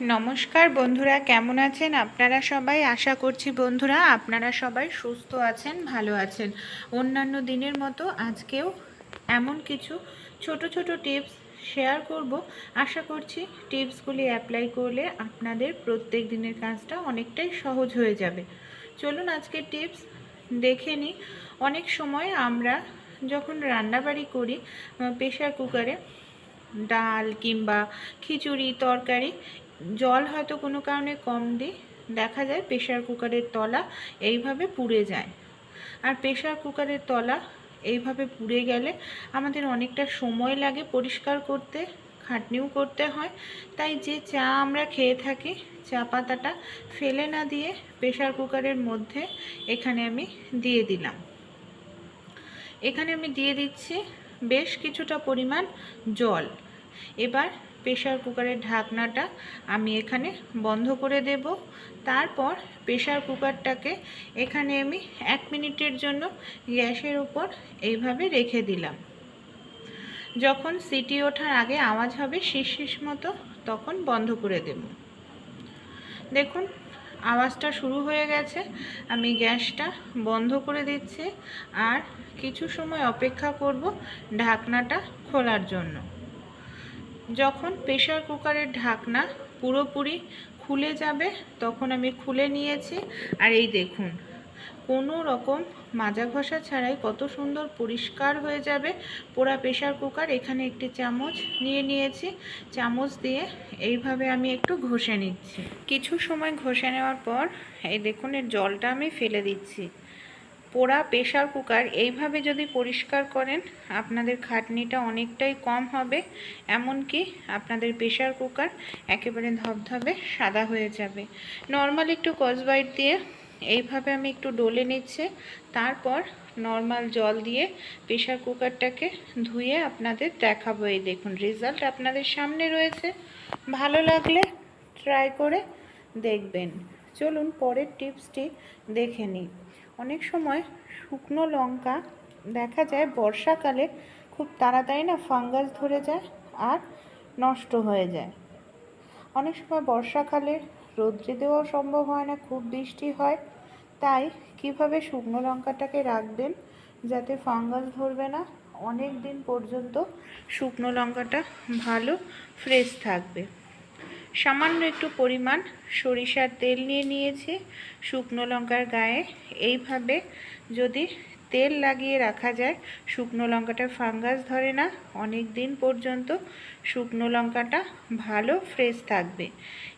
নমস্কার বন্ধুরা, কেমন আছেন? আপনারা সবাই? আশা করছি বন্ধুরা, আপনারা সবাই সুস্থ আছেন, ভালো আছেন। অন্যান্য দিনের মতো আজকেও এমন কিছু ছোট ছোট টিপস শেয়ার করব। আশা করছি টিপসগুলি অ্যাপ্লাই করলে আপনাদের প্রত্যেক দিনের কাজটা অনেকটাই সহজ হয়ে যাবে। চলুন আজকে টিপস দেখে নিই। অনেক সময় আমরা যখন রান্নাবাড়ি করি প্রেশার কুকারে ডাল কিংবা খিচুড়ি, তরকারি জল হয়তো কোনো কারণে কম দিই, দেখা যায় প্রেশার কুকারের তলা এইভাবে পুড়ে যায়। আর প্রেশার কুকারের তলা এইভাবে পুড়ে গেলে আমাদের অনেকটা সময় লাগে পরিষ্কার করতে, খাটনিও করতে হয়। তাই যে চা আমরা খেয়ে থাকি, চা পাতাটা ফেলে না দিয়ে প্রেশার কুকারের মধ্যে এখানে আমি দিয়ে দিলাম। এখানে আমি দিয়ে দিচ্ছি বেশ কিছুটা পরিমাণ জল। এবার প্রেশার কুকারের ঢাকনাটা আমি এখানে বন্ধ করে দেব। তারপর প্রেশার কুকারটাকে এখানে আমি এক মিনিটের জন্য গ্যাসের উপর এইভাবে রেখে দিলাম। যখন সিটি ওঠার আগে আওয়াজ হবে শিস শিস মতো, তখন বন্ধ করে দেব। দেখুন, আওয়াজটা শুরু হয়ে গেছে। আমি গ্যাসটা বন্ধ করে দিচ্ছি। আর কিছু সময় অপেক্ষা করব ঢাকনাটা খোলার জন্য। যখন প্রেশার কুকারের ঢাকনা পুরোপুরি খুলে যাবে, তখন আমি খুলে নিয়েছি। আর এই দেখুন, কোনো রকম মাজা ঘষা ছাড়াই কত সুন্দর পরিষ্কার হয়ে যাবে পোড়া প্রেশার কুকার। এখানে একটি চামচ নিয়ে নিয়েছি। চামচ দিয়ে এইভাবে আমি একটু ঘষে নিচ্ছি। কিছু সময় ঘষে নেওয়ার পর, এই দেখুন, এর জলটা আমি ফেলে দিচ্ছি। পোড়া প্রেশার কুকার এইভাবে যদি পরিষ্কার করেন, আপনাদের খাটনিটা অনেকটাই কম হবে, এমনকি আপনাদের প্রেশার কুকার একেবারে ধবধবে, সাদা হয়ে যাবে। নর্মাল একটু কসবাইট দিয়ে এইভাবে আমি একটু ডলে নিচ্ছে, তারপর নর্মাল জল দিয়ে প্রেশার কুকারটাকে ধুয়ে আপনাদের দেখাবো এই দেখুন, রেজাল্ট আপনাদের সামনে রয়েছে। ভালো লাগলে ট্রাই করে দেখবেন। চলুন পরের টিপসটি দেখে নিই। অনেক সময় শুকনো লঙ্কা, দেখা যায় বর্ষাকালে খুব তাড়াতাড়ি না ফাঙ্গাস ধরে যায় আর নষ্ট হয়ে যায়। অনেক সময় বর্ষাকালে রৌদ্রে দেওয়াও সম্ভব হয় না, খুব বৃষ্টি হয়। তাই কীভাবে শুকনো লঙ্কাটাকে রাখবেন যাতে ফাঙ্গাস ধরবে না? অনেক দিন পর্যন্ত শুকনো লঙ্কাটা ভালো ফ্রেশ থাকবে। সামান্য একটু পরিমাণ সরিষার তেল নিয়ে নিয়েছি, শুকনো লঙ্কার গায়ে। এইভাবে যদি তেল লাগিয়ে রাখা যায়, শুকনো লঙ্কাটা ফাঙ্গাস ধরে না, অনেক দিন পর্যন্ত শুকনো লঙ্কাটা ভালো ফ্রেশ থাকবে।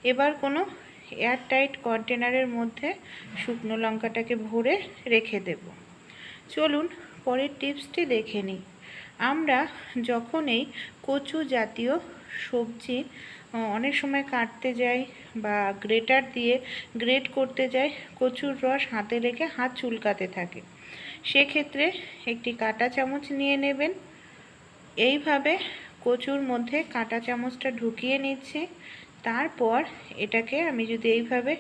এবার কোনো এয়ারটাইট কন্টেনারের মধ্যে শুকনো লঙ্কাটাকে ভরে রেখে দেব। চলুন পরের টিপসটি দেখে নিই। আমরা যখন এই কচু জাতীয় সবজি অনেক সময় কাটতে যাই বা গ্রেটার দিয়ে গ্রেট করতে যাই কচুর রস হাতে লেগে হাত চুলকাতে থাকে। সেক্ষেত্রে একটি কাঁটা চামচ নিয়ে নেবেন। এইভাবে কচুর মধ্যে কাঁটা চামচটা ঢুকিয়ে নিচ্ছি। তারপর এটাকে আমি যদি এইভাবে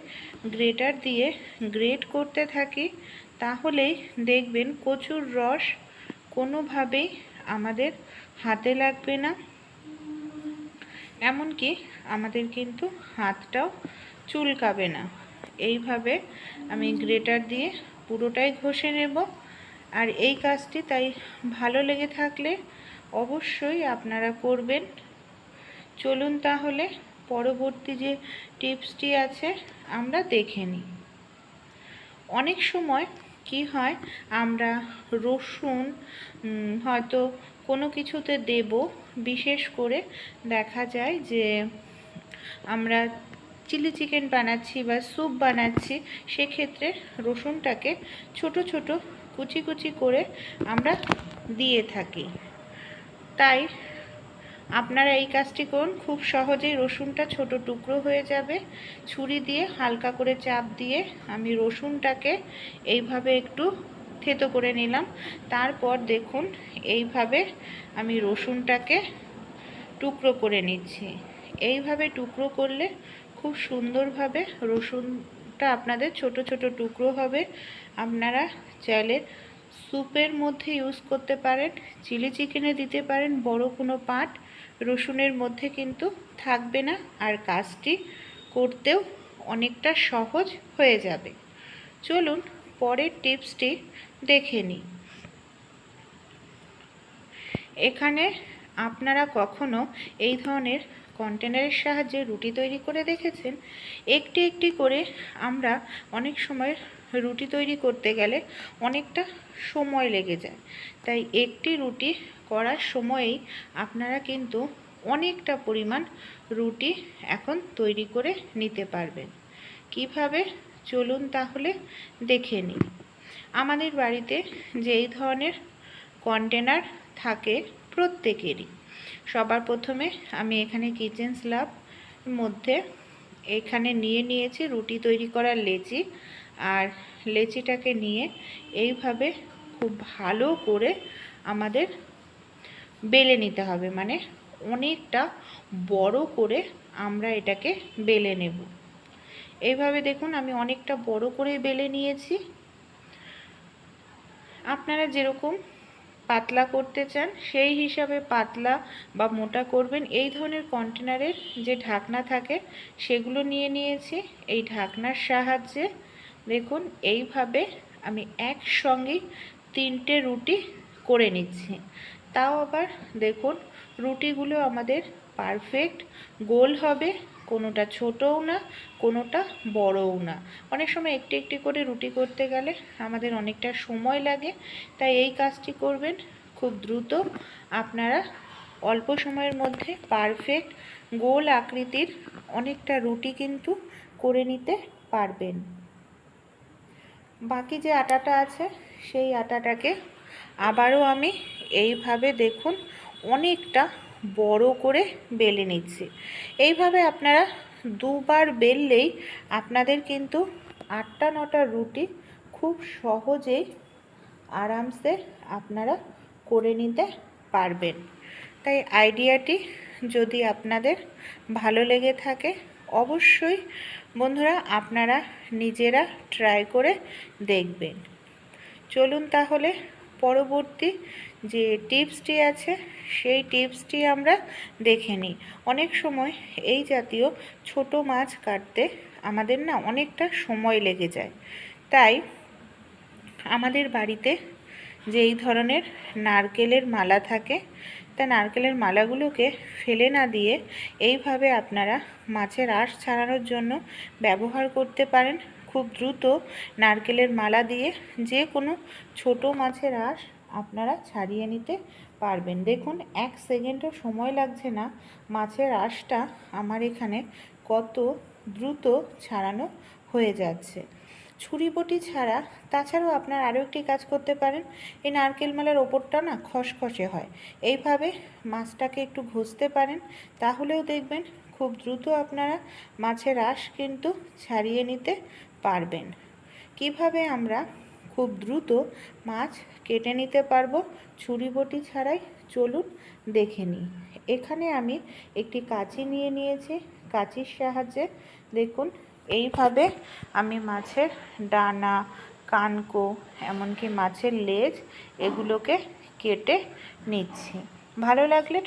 গ্রেটার দিয়ে গ্রেট করতে থাকি, তাহলেই দেখবেন কচুর রস কোনোভাবেই আমাদের হাতে লাগবে না। এমনকি আমাদের কিন্তু হাতটাও চুলকাবে না। এইভাবে আমি গ্রেটার দিয়ে পুরোটাই ঘষে নেব। আর এই কাজটি তাই ভালো লেগে থাকলে অবশ্যই আপনারা করবেন। চলুন তাহলে পরবর্তী যে টিপসটি আছে আমরা দেখে নিই। অনেক সময় কি হয়, আমরা রসুন হয়তো কোনো কিছুতে দেব। বিশেষ করে দেখা যায় যে আমরা চিলি চিকেন বানাচ্ছি বা স্যুপ বানাচ্ছি, সেক্ষেত্রে রসুনটাকে ছোট ছোট কুচি কুচি করে আমরা দিয়ে থাকি। তাই আপনারা এই কাজটি করুন। খুব সহজেই রসুনটা ছোট টুকরো হয়ে যাবে। ছুরি দিয়ে হালকা করে চাপ দিয়ে আমি রসুনটাকে এইভাবে একটু থেতো করে নিলাম। তারপর দেখুন, এইভাবে আমি রসুনটাকে টুকরো করে নিচ্ছি। এইভাবে টুকরো করলে খুব সুন্দরভাবে রসুনটা আপনাদের ছোট ছোট টুকরো হবে। আপনারা চাইলে স্যুপের মধ্যে ইউজ করতে পারেন, চিলি চিকেনে দিতে পারেন, বড় কোনো পাট। রসুনের মধ্যে কিন্তু থাকবে না আর কাজটি করতেও অনেকটা সহজ হয়ে যাবে। চলুন পরের টিপসটি দেখে নিই। এখানে আপনারা কখনো এই ধরনের কন্টেনারের সাহায্যে রুটি তৈরি করে দেখেছেন। একটি একটি করে আমরা অনেক সময় রুটি তৈরি করতে গেলে অনেকটা সময় লেগে যায়। তাই একটি রুটি করার সময়েই আপনারা কিন্তু অনেকটা পরিমাণ রুটি এখন তৈরি করে নিতে পারবেন। কীভাবে? চলুন তাহলে দেখে নিই। আমাদের বাড়িতে যেই ধরনের কন্টেনার থাকে প্রত্যেকেরই। সবার প্রথমে আমি এখানে কিচেন স্ল্যাব মধ্যে এখানে নিয়ে নিয়েছি রুটি তৈরি করার লেচি। আর লেচিটাকে নিয়ে এইভাবে খুব ভালো করে আমাদের বেলে নিতে হবে। মানে অনেকটা বড় করে আমরা এটাকে বেলে নেব। এইভাবে দেখুন আমি অনেকটা বড় করে বেলে নিয়েছি। আপনারা যেরকম পাতলা করতে চান, সেই হিসাবে পাতলা বা মোটা করবেন। এই ধরনের কন্টেনারের যে ঢাকনা থাকে, সেগুলো নিয়ে নিয়েছি। এই ঢাকনার সাহায্যে দেখুন, এইভাবে আমি একসঙ্গেই তিনটে রুটি করে নিচ্ছি। তাও আবার দেখুন, রুটিগুলো আমাদের পারফেক্ট গোল হবে। কোনোটা ছোটও না, কোনোটা বড়ও না। অনেক সময় একটি একটি করে রুটি করতে গেলে আমাদের অনেকটা সময় লাগে, তাই এই কাজটি করবেন খুব দ্রুত। আপনারা অল্প সময়ের মধ্যে পারফেক্ট গোল আকৃতির অনেকটা রুটি কিন্তু করে নিতে পারবেন। বাকি যে আটাটা আছে, সেই আটাটাকে আবারও আমি এইভাবে দেখুন, অনেকটা বড় করে বেলে নিচ্ছি। এইভাবে আপনারা দুবার বেললেই আপনাদের কিন্তু আটটা নটা রুটি খুব সহজেই আরামসে আপনারা করে নিতে পারবেন। তাই আইডিয়াটি যদি আপনাদের ভালো লেগে থাকে, অবশ্যই বন্ধুরা আপনারা নিজেরা ট্রাই করে দেখবেন। চলুন তাহলে পরবর্তী যে টিপসটি আছে, সেই টিপসটি আমরা দেখে নিই। অনেক সময় এই জাতীয় ছোট মাছ কাটতে আমাদের না অনেকটা সময় লেগে যায়। তাই আমাদের বাড়িতে যেই ধরনের নারকেলের মালা থাকে, তা নারকেলের মালাগুলোকে ফেলে না দিয়ে এইভাবে আপনারা মাছের আঁশ ছাড়ানোর জন্য ব্যবহার করতে পারেন। খুব দ্রুত নারকেলের মালা দিয়ে যে কোনো ছোট মাছের আঁশ আপনারা ছাড়িয়ে নিতে পারবেন। দেখুন, এক সেকেন্ডও সময় লাগছে না মাছের আঁশটা আমার এখানে কত দ্রুত ছাড়ানো হয়ে যাচ্ছে। ছুরি বটি ছাড়া তাছাড়াও আপনার আরও একটি কাজ করতে পারেন। এই নারকেল মালার ওপরটা না খসখসে হয়। এইভাবে মাছটাকে একটু ঘষতে পারেন, তাহলেও দেখবেন খুব দ্রুত আপনারা মাছের আঁশ কিন্তু ছাড়িয়ে নিতে পারবেন। কীভাবে আমরা খুব দ্রুত মাছ কেটে নিতে পারব, ছুরি বটি ছাড়াই চলুন দেখে নিই। এখানে আমি একটি কাঁচি নিয়ে নিয়েছি। কাঁচির সাহায্যে দেখুন, এইভাবে আমি মাছের ডানা, কানকো, এমনকি মাছের লেজ এগুলোকে কেটে নিচ্ছি। ভালো লাগলে